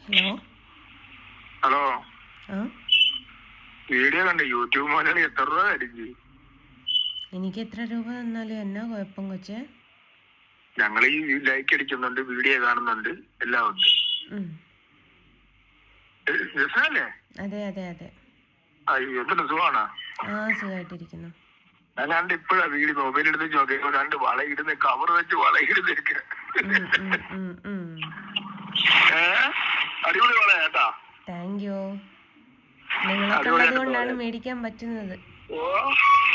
Hello hello video കണ്ട് YouTube മുതലാളി എത്ര രൂപ എനിക്ക് എത്ര രൂപ തന്നാലും എന്നാ കുഴപ്പം കൊച്ചെ? ഞങ്ങൾ ഈ ലൈക്ക് അടിക്കുന്നുണ്ട് വീഡിയോ കാണുന്നുണ്ട് എല്ലാം ഉണ്ട്. അതെ അതെ അതെ. സുഖമാണ്? ആ സുഖമായിട്ടിരിക്കുന്നു അല്ലാണ്ട് ഇപ്പോഴാ വീട് മൊബൈൽ എടുത്ത് നോക്കിയപ്പോ രണ്ട് വളയിടുന്ന കവർ വെച്ച് വളയിടുന്നൊക്കെ താങ്ക് യു നിങ്ങളൊക്കെ ഉള്ളത് കൊണ്ടാണ് മേടിക്കാൻ പറ്റുന്നത്.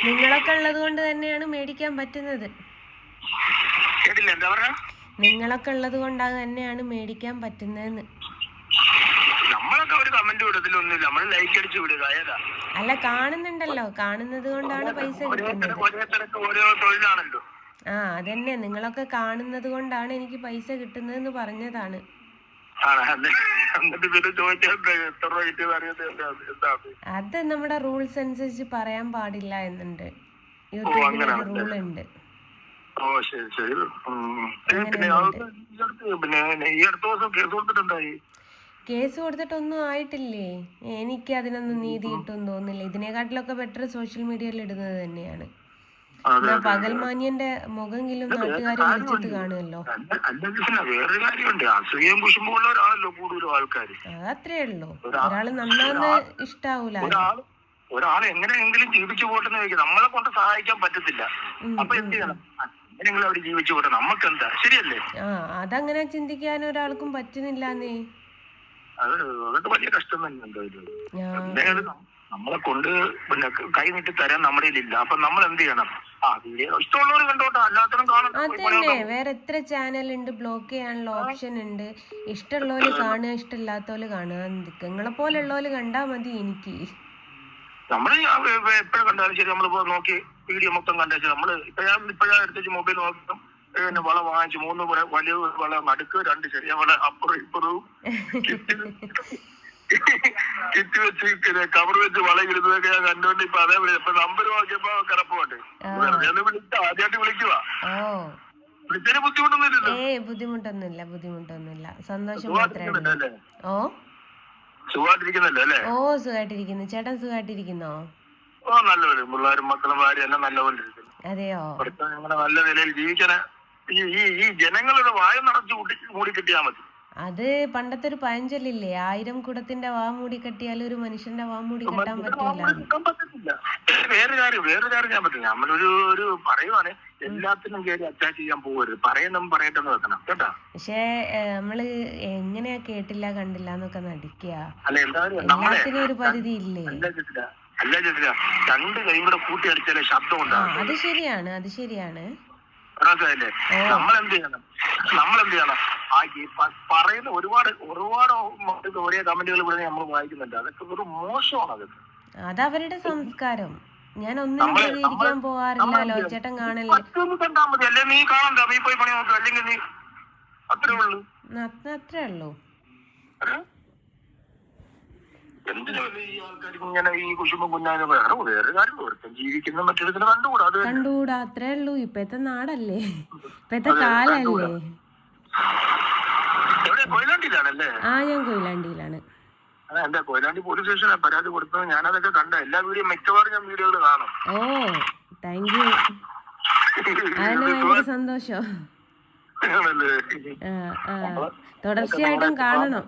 നിങ്ങളൊക്കെ ഉള്ളത് കൊണ്ട് തന്നെയാണ് മേടിക്കാൻ പറ്റുന്നത്. നിങ്ങളൊക്കെ ഉള്ളത് കൊണ്ട് തന്നെയാണ് മേടിക്കാൻ പറ്റുന്നതെന്ന്. അല്ല കാണുന്നുണ്ടല്ലോ. കാണുന്നത് കൊണ്ടാണ് പൈസ കിട്ടുന്നത്. ആ അതന്നെ. നിങ്ങളൊക്കെ കാണുന്നത് കൊണ്ടാണ് എനിക്ക് പൈസ കിട്ടുന്നതെന്ന് പറഞ്ഞതാണ്. അതെ. നമ്മുടെ റൂൾസ് അനുസരിച്ച് പറയാൻ പാടില്ല എന്നുണ്ട്. യൂട്യൂബിൽ ഒരു റൂൾ ഉണ്ട് ഓ ശരി ശരി. പിന്നെ പിന്നെ ഈ അടുത്ത ദിവസം കേസ് കൊടുത്തിട്ടുണ്ടായി കേസ് കൊടുത്തിട്ടൊന്നും ആയിട്ടില്ലേ? എനിക്ക് അതിനൊന്നും നീതി കിട്ടുമെന്ന് തോന്നുന്നില്ല. ഇതിനെക്കാട്ടിലൊക്കെ ബെറ്റർ സോഷ്യൽ മീഡിയയിൽ ഇടുന്നത് തന്നെയാണ്. പകൽമാന്യന്റെ മുഖമെങ്കിലും നാട്ടുകാർ വിളിച്ചിട്ട് കാണുമല്ലോ. വേറൊരു കാര്യമുണ്ട്. അസൂയം കൂടുതലും ആൾക്കാർ അത് അത്രേ ഉള്ളൂ ഒരാൾ നന്നാന്ന് ഇഷ്ടാവൂല. ഒരാൾ എങ്ങനെയെങ്കിലും ജീവിച്ചു പോട്ടെന്ന് ചോദിക്കും. നമ്മളെ കൊണ്ട് സഹായിക്കാൻ പറ്റത്തില്ല. അപ്പൊ എന്ത് ചെയ്യണം? നിങ്ങൾ അവിടെ ജീവിച്ചു പോട്ടെ. നമുക്ക് എന്താ ശരിയല്ലേ? ആ അതങ്ങനെ ചിന്തിക്കാൻ ഒരാൾക്കും പറ്റുന്നില്ലാന്നേ. അത് അതൊക്കെ വലിയ കഷ്ടം തന്നെ എന്തായാലും. നമ്മളെ കൊണ്ട് പിന്നെ കൈ നീട്ടി തരാൻ നമ്മുടെ ഇല്ല അപ്പൊ നമ്മൾ എന്ത് ചെയ്യണം? അതന്നെ. വേറെ എത്ര ചാനൽ ഉണ്ട് ബ്ലോക്ക് ചെയ്യാനുള്ള ഓപ്ഷൻ ഉണ്ട്. ഇഷ്ടമുള്ളവര് കാണുക ഇഷ്ടമില്ലാത്തവര് കാണുക. നിങ്ങളെ പോലെയുള്ളവര് കണ്ടാ മതി എനിക്ക്. നമ്മൾ എപ്പോഴും കണ്ടാലും ശരി നമ്മളിപ്പോ നോക്കി വീഡിയോ മൊത്തം കണ്ടേച്ച് നമ്മൾ ഇപ്പൊ ഞാൻ ഇപ്പോഴാ എടുത്തേച്ച് മൊബൈൽ നോക്കാം. പിന്നെ വള വാങ്ങിച്ചു മൂന്ന് വലിയ വള നടുക്ക് രണ്ട് ചെറിയ വള അപ്പുറം ഇപ്പുറവും കിറ്റ് വെച്ച് പിന്നെ കവർ വെച്ച് വളയിരുന്നതൊക്കെ ഞാൻ കണ്ടുകൊണ്ട് ഇപ്പൊ അതേ ഇപ്പൊ നമ്പർ നോക്കിയപ്പോ കിടപ്പുണ്ട് ഞാൻ വിളിച്ച ആദ്യമായിട്ട് വിളിക്കുക വിളിച്ചതിന് ബുദ്ധിമുട്ടൊന്നുമില്ലല്ലോ. ഏ ബുദ്ധിമുട്ടൊന്നുമില്ല ബുദ്ധിമുട്ടൊന്നുമില്ല. സന്തോഷം മാത്രമേ ഓ? സുഖമായിട്ടിരിക്കുന്നല്ലോ അല്ലേ? ഓ സുഖമായിട്ടിരിക്കുന്നു. ചേട്ടൻ സുഖമായിട്ടിരിക്കുന്നോ? ഓ നല്ലപോലെ പിള്ളേരും മക്കളും ഭാര്യ എല്ലാം നല്ലപോലെ അതെയോ? ഞങ്ങളുടെ നല്ല നിലയിൽ ജീവിക്കാൻ ഈ ഈ ജനങ്ങളുടെ വായ നിറച്ച് കൂട്ടി മൂടി കിട്ടിയാൽ മതി. അത് പണ്ടത്തെ ഒരു പഴഞ്ചൊല്ലില്ലേ ആയിരം കുടത്തിന്റെ വാ മൂടി കെട്ടിയാൽ ഒരു മനുഷ്യന്റെ വാ മൂടി കെട്ടാൻ പറ്റില്ല വേറെ കാര്യം വേറെ കാര്യം ഞാൻ പറ്റില്ല നമ്മളൊരു ഒരു പറയുവാണ് എല്ലാത്തിനും കയറി അറ്റാച്ച് ചെയ്യാൻ പോകരുത് പറയണം പറയട്ടെന്ന് വെക്കണം കേട്ടാ? പക്ഷേ നമ്മൾ എങ്ങനെയാ കേട്ടില്ല കണ്ടില്ല എന്നൊക്കെ നടിക്കുക എല്ലാത്തിനും ഒരു പരിധി ഇല്ലേ അല്ല ചേച്ചില്ല രണ്ട് കൈയും കൂടെ കൂട്ടി അടിച്ചാലേ ശബ്ദം ആ ഉണ്ടാകും അത് ശരിയാണ് അത് ശരിയാണ്. മനസ്സിലായില്ലേ? നമ്മൾ എന്ത് ചെയ്യണം? നമ്മൾ എന്ത് ചെയ്യണം ആ പറയുന്ന ഒരുപാട് ഒരുപാട് ഒരേ കമന്റുകൾ ഇവിടെ നമ്മൾ വായിക്കുന്നുണ്ട്. അതൊക്കെ ഒരു മോശമാണ് അതൊക്കെ അതവരുടെ സംസ്കാരം. ഞാൻ ഒന്നും പോവാറില്ലല്ലോ ചേട്ടൻ കാണല്ലേ. പറ്റൊന്ന് കണ്ടാ മതി. അല്ലെ നീ കാണണ്ട. നീ പോയി പണി നോക്കുക അല്ലെങ്കിൽ നീ അത്രേ ഉള്ളൂ. അത്ര ഉള്ളൂ? എന്തിനാ ഈ ആൾക്കാർക്ക് ഇങ്ങനെ ഈ കുശുമ്പും കുഞ്ഞാനും വേറെ വേറെ കാര്യം. ജീവിക്കുന്ന മറ്റൊരുത്തിന് കണ്ടുകൂടാ. അത് കണ്ടുകൂടാ. അത്രേ ഉള്ളൂ. ഇപ്പത്തെ നാടല്ലേ? ഇപ്പത്തെ കാലല്ലേ? എവിടെ? കൊയിലാണ്ടിയിലാണല്ലേ? ആ ഞാൻ കൊയിലാണ്ടിയിലാണ്. എന്റെ കൊയിലാണ്ടി പോലീസ് സ്റ്റേഷനിൽ പരാതി കൊടുത്തത്? ഞാനതൊക്കെ കണ്ട എല്ലാ വീഡിയോ മിക്കവാറും ഞാൻ വീഡിയോകൾ കാണും. ഓ താങ്ക് യു അതിന് ഭയങ്കര സന്തോഷം. ആണല്ലേ? ആ ആ. തുടർച്ചയായിട്ടും കാണണം.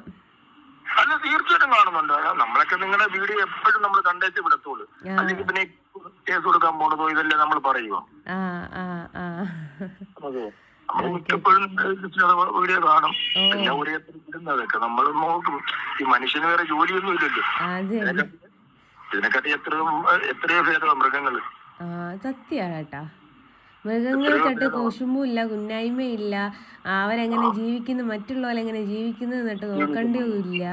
അല്ല തീർച്ചയായിട്ടും കാണുന്നുണ്ട്. നമ്മളൊക്കെ നിങ്ങളുടെ വീഡിയോ എപ്പോഴും നമ്മൾ കണ്ടേച്ച് വിടത്തുള്ളൂ. അല്ലെങ്കിൽ പിന്നെ കേസ് കൊടുക്കാൻ പോണതോ ഇതല്ലേ നമ്മൾ പറയുമോ അതെ. നമ്മൾ മിക്കപ്പോഴും വീഡിയോ കാണും. പിന്നെ ഒരേ ഇടുന്നതൊക്കെ നമ്മൾ നോക്കും. ഈ മനുഷ്യന് വേറെ ജോലിയൊന്നും ഇല്ലല്ലോ. അതെ. ഇതിനെക്കാട്ടി എത്രയോ എത്രയോ ഭേദമാണ് മൃഗങ്ങൾ ആ കേട്ടാ. മൃഗങ്ങൾക്കട്ട് കുശുമ്പുമില്ല കുന്നായ്മയില്ല അവരെങ്ങനെ ജീവിക്കുന്നു മറ്റുള്ളവരെങ്ങനെ ജീവിക്കുന്നു എന്നിട്ട് നോക്കേണ്ടിയുമില്ല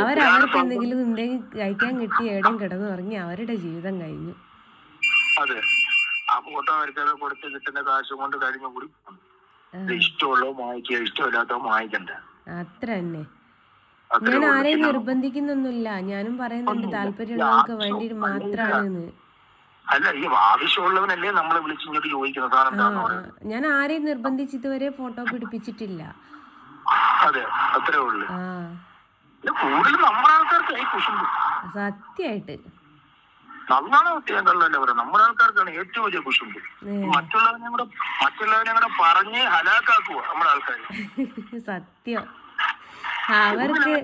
അവരവർക്ക് എന്തെങ്കിലും ഉണ്ടെങ്കിൽ കഴിക്കാൻ കിട്ടി എവിടെയും കിടന്നു തുടങ്ങി അവരുടെ ജീവിതം കഴിഞ്ഞു. അതെ. ആ ഫോട്ടോ വരച്ചത് കൊടുത്ത് കിട്ടുന്ന കാശ് കൊണ്ട് കഴിഞ്ഞ കൂടി. ഇത് ഇഷ്ടമുള്ളോ വാങ്ങിക്കുക ഇഷ്ടമില്ലാത്തോ വാങ്ങിക്കണ്ട അത്ര തന്നെ. ഞാൻ ആരെയും നിർബന്ധിക്കുന്നൊന്നുമില്ല. ഞാനും പറയുന്നുണ്ട് താല്പര്യമുള്ളവർക്ക് വേണ്ടി മാത്രാണെന്ന്. അല്ല ഈ ആവശ്യമുള്ളവനല്ലേ നമ്മളെ വിളിച്ച് ഇങ്ങോട്ട് ചോദിക്കുന്ന സാധനം എന്താന്ന് പറയുന്നത്. ഞാൻ ആരെയും നിർബന്ധിച്ച് ഇതുവരെ ഫോട്ടോ പിടിപ്പിച്ചിട്ടില്ല. അതെ അത്രേ ഉള്ളു. ആ. കൂടുതൽ നമ്മുടെ ആൾക്കാർക്ക് ഈ കുശുമ്പ്. സത്യമായിട്ട് നന്നാണ് ചെയ്യാൻ കള്ളല്ല പറയാം നമ്മുടെ ആൾക്കാർക്കാണ് ഏറ്റവും വലിയ കുശുമ്പ്. മറ്റുള്ളവനെ കൂടെ മറ്റുള്ളവനെ കൂടെ പറഞ്ഞ് ഹലാക്കാക്കുക നമ്മുടെ ആൾക്കാർ സത്യം. അവർക്ക്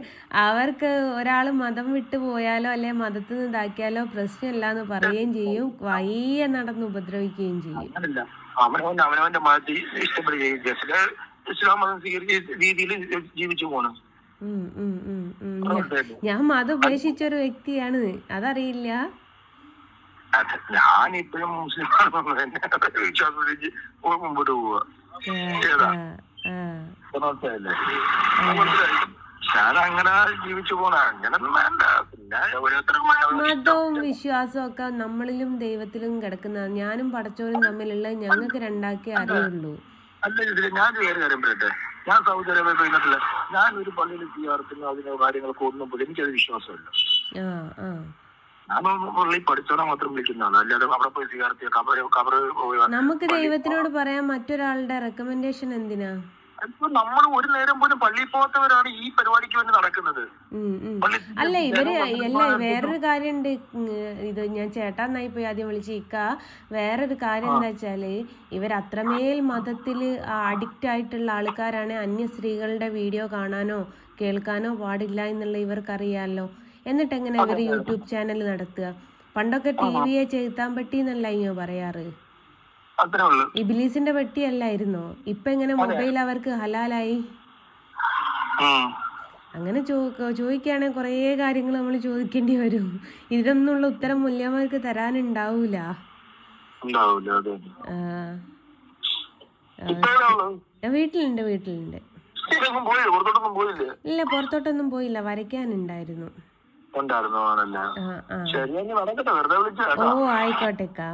അവർക്ക് ഒരാൾ മതം വിട്ടു പോയാലോ അല്ലെ മതത്തിൽ നിന്ന് ഇതാക്കിയാലോ പ്രശ്നമില്ല എന്ന് പറയുകയും ചെയ്യും വയ്യ നടന്ന് ഉപദ്രവിക്കുകയും ചെയ്യും. അവനവൻ അവനവന്റെ മതത്തിൽ ഇഷ്ടപ്പെടുകയും ഇസ്ലാം മതം സ്വീകരിച്ച രീതിയിൽ ജീവിച്ചു പോകണം ഞാൻ മതം ഉപേക്ഷിച്ച ഒരു വ്യക്തിയാണ്. അതറിയില്ല. അതെ ഞാൻ ഇപ്പോഴും മുസ്ലിം വിശ്വാസം മുമ്പോട്ട് പോവുക. ഏതാ. മനസ്സിലായില്ലേ? മനസ്സിലായി. ഞാൻ അങ്ങനെ ജീവിച്ചു പോണ. അങ്ങനൊന്നും വേണ്ട. പിന്നെ ഓരോരുത്തർക്കും മതവും വിശ്വാസവും ഒക്കെ നമ്മളിലും ദൈവത്തിലും കിടക്കുന്ന ഞാനും പടച്ചോനും തമ്മിലുള്ള ഞങ്ങൾക്ക് രണ്ടാക്കേ അറിയുള്ളൂ. അല്ല ഇതിൽ ഞാൻ വേറെ കാര്യം പറയട്ടെ? ഞാൻ സൗദി അറേബ്യ പോയിട്ടില്ല ഞാൻ ഒരു പള്ളിയിൽ ചെയ്യാർക്കുന്ന അതിനെ കാര്യങ്ങൾക്ക് ഒന്നും പോലും എനിക്കത് വിശ്വാസമില്ല ഞാനൊന്നും പള്ളി മാത്രം വിളിക്കുന്നതാണ് അല്ലാതെ അവിടെ പോയി സിയാർത്തി കബറ് കബറ് നമുക്ക് ദൈവത്തിനോട് പറയാൻ മറ്റൊരാളുടെ റെക്കമെൻഡേഷൻ എന്തിനാ? ഇപ്പൊ നമ്മൾ ഒരു നേരം പോലും പള്ളിയിൽ പോകാത്തവരാണ് ഈ പരിപാടിക്ക് വേണ്ടി നടക്കുന്നത്. പള്ളി അല്ല ഇവർ അല്ല വേറൊരു കാര്യമുണ്ട് ഇത് ഞാൻ ചേട്ടാന്നായി പോയി ആദ്യം വിളിച്ച് ഇക്ക വേറൊരു കാര്യം എന്താ വെച്ചാൽ ഇവർ അത്രമേൽ മതത്തിൽ അഡിക്റ്റ് ആയിട്ടുള്ള ആൾക്കാരാണ് അന്യ സ്ത്രീകളുടെ വീഡിയോ കാണാനോ കേൾക്കാനോ പാടില്ല എന്നുള്ള ഇവർക്കറിയാമല്ലോ എന്നിട്ട് എങ്ങനെ ഇവർ യൂട്യൂബ് ചാനൽ നടത്തുക? പണ്ടൊക്കെ ടി വിയെ ചെലുത്താൻ പറ്റി എന്നല്ല ഇങ്ങനെ പറയാറ്? അത്രേ ഉള്ളു. ഇബിലീസിന്റെ പെട്ടിയല്ലായിരുന്നോ? ഇപ്പൊ എങ്ങനെ മൊബൈൽ അവർക്ക് ഹലാലായി. അങ്ങനെ ചോ ചോദിക്കുകയാണെങ്കിൽ കുറേ കാര്യങ്ങൾ നമ്മൾ ചോദിക്കേണ്ടി വരും. ഇതിനൊന്നുള്ള ഉത്തരം മൂല്യമാർക്ക് തരാനുണ്ടാവൂല? വീട്ടിലുണ്ട് വീട്ടിലുണ്ട്. ഇല്ല പുറത്തോട്ടൊന്നും പോയില്ല. വരയ്ക്കാനുണ്ടായിരുന്നു. ഓ ആയിക്കോട്ടെക്കാ.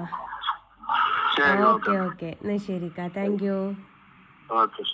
ഓക്കെ. ഓക്കെ എന്നാ ശരിക്കാ താങ്ക് യു. ഓക്കെ.